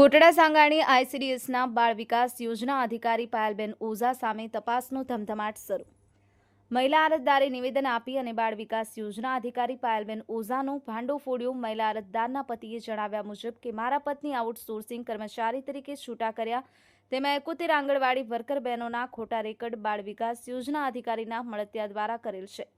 કોટડા સાંગાણી આઈસીડીએસના બાળ વિકાસ યોજના અધિકારી પાયલબેન ઓઝા સામે તપાસનો ધમધમાટ શરૂ. મહિલા અરજદારે નિવેદન આપી અને બાળ વિકાસ યોજના અધિકારી પાયલબેન ઓઝાનો ભાંડો ફોડ્યો. મહિલા અરજદારના પતિએ જણાવ્યા મુજબ કે મારા પત્ની આઉટસોર્સિંગ કર્મચારી તરીકે છૂટા કર્યા. તેમાં એકોતેર આંગણવાડી વર્કર બહેનોના ખોટા રેકર્ડ બાળ વિકાસ યોજના અધિકારીના મળતિયા દ્વારા કરેલ છે.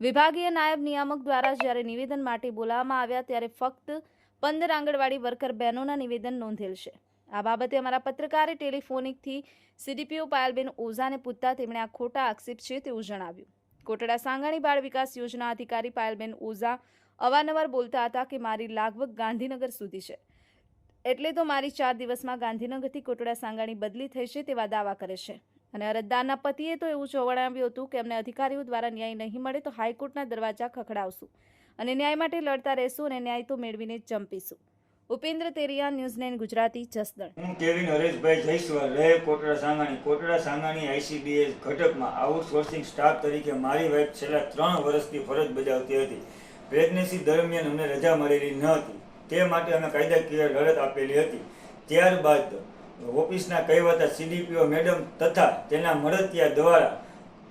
વિભાગીય નાયબ નિયામક દ્વારા જ્યારે નિવેદન માટે બોલાવવામાં આવ્યા ત્યારે ફક્ત પંદર આંગણવાડી વર્કર બહેનોના નિવેદન નોંધેલ છે આ બાબતે અમારા પત્રકારે ટેલિફોનિકથી સીડીપીઓ પાયલબેન ઓઝાને પૂછતા તેમણે આ ખોટા આક્ષેપ છે તેવું જણાવ્યું. કોટડા સાંગાણી બાળ વિકાસ યોજના અધિકારી પાયલબેન ઓઝા અવારનવાર બોલતા હતા કે મારી લાગવગ ગાંધીનગર સુધી છે. એટલે તો મારી ચાર દિવસમાં ગાંધીનગરથી કોટડા સાંગાણી બદલી થઈ છે તેવા દાવા કરે છે. અને અરજદારના પતિએ તો એવું જણાવ્યું હતું કે અમને અધિકારીઓ દ્વારા ન્યાય નહીં મળે તો હાઈકોર્ટના દરવાજા ખખડાવશું અને ન્યાય માટે લડતા રહેશું અને ન્યાય તો મેળવીને જ ચંપીશું. Upendra Teria, news nine Gujarati, Jasdan. હું કેવિન હરેશભાઈ જયસ્વાલ, રહે કોટડા સાંગાણી. કોટડા સાંગાણી આઈસીડીએસ ઘટકમાં આઉટસોર્સિંગ સ્ટાફ તરીકે મારી વાઇફ છેલ્લા ત્રણ વર્ષથી ફરજ બજાવતી હતી. પ્રેગ્નન્સી દરમિયાન અમને રજા મળેલી ન હતી. તે માટે અમે કાયદાકીય લડત આપેલી હતી. ત્યારબાદ ઓફિસના કહેવાતા સીડીપીઓ મેડમ તથા તેના મળતિયા દ્વારા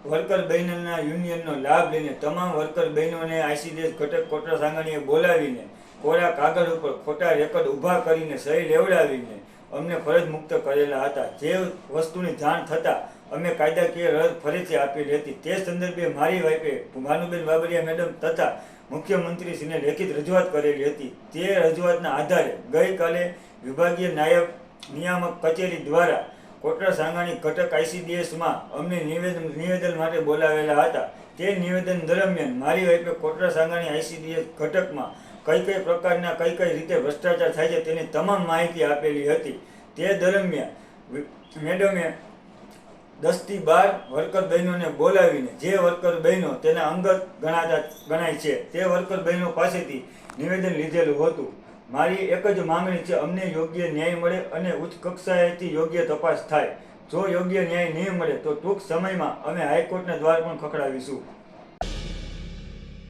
વર્કર બહેનોના યુનિયનનો લાભ લઈને તમામ વર્કર બહેનોને આઈસીડીએસ ઘટક કોટડા સાંગણીએ બોલાવીને કોરા કાગળ ઉપર ખોટા રેકોર્ડ ઊભા કરીને સહી લેવડાવીને અમને ફરજ મુક્ત કરેલા હતા. જે વસ્તુની જાણ થતાં અમે કાયદાકીય રદ ફરીથી આપેલી હતી તે સંદર્ભે મારી વાઈફે ભાનુબેન બાબરિયા મેડમ તથા મુખ્યમંત્રીશ્રીને લેખિત રજૂઆત કરેલી હતી. તે રજૂઆતના આધારે ગઈકાલે વિભાગીય નાયબ નિયામક કચેરી દ્વારા કોટડા સાંગાણી ઘટક આઈસીડીએસમાં અમને નિવેદન નિવેદન માટે બોલાવેલા હતા. તે નિવેદન દરમિયાન મારી વાઈફે કોટડા સાંગાણી આઈસીડીએસ ઘટકમાં કઈ કઈ પ્રકારના કઈ કઈ રીતે ભ્રષ્ટાચાર થાય છે તેની તમામ માહિતી આપેલી હતી. તે દરમિયાન મેડમે દસથી બાર વર્કર બહેનોને બોલાવીને જે વર્કર બહેનો તેના અંગત ગણાતા, ગણાય છે તે વર્કર બહેનો પાસેથી નિવેદન લીધેલું હતું. મારી એક જ માંગણી છે, અમને યોગ્ય ન્યાય મળે અને ઉચ્ચ કક્ષાએથી યોગ્ય તપાસ થાય. જો યોગ્ય ન્યાય નહીં મળે, તો ટૂંક સમયમાં અમે હાઈકોર્ટના દ્વાર પણ ખખડાવીશું.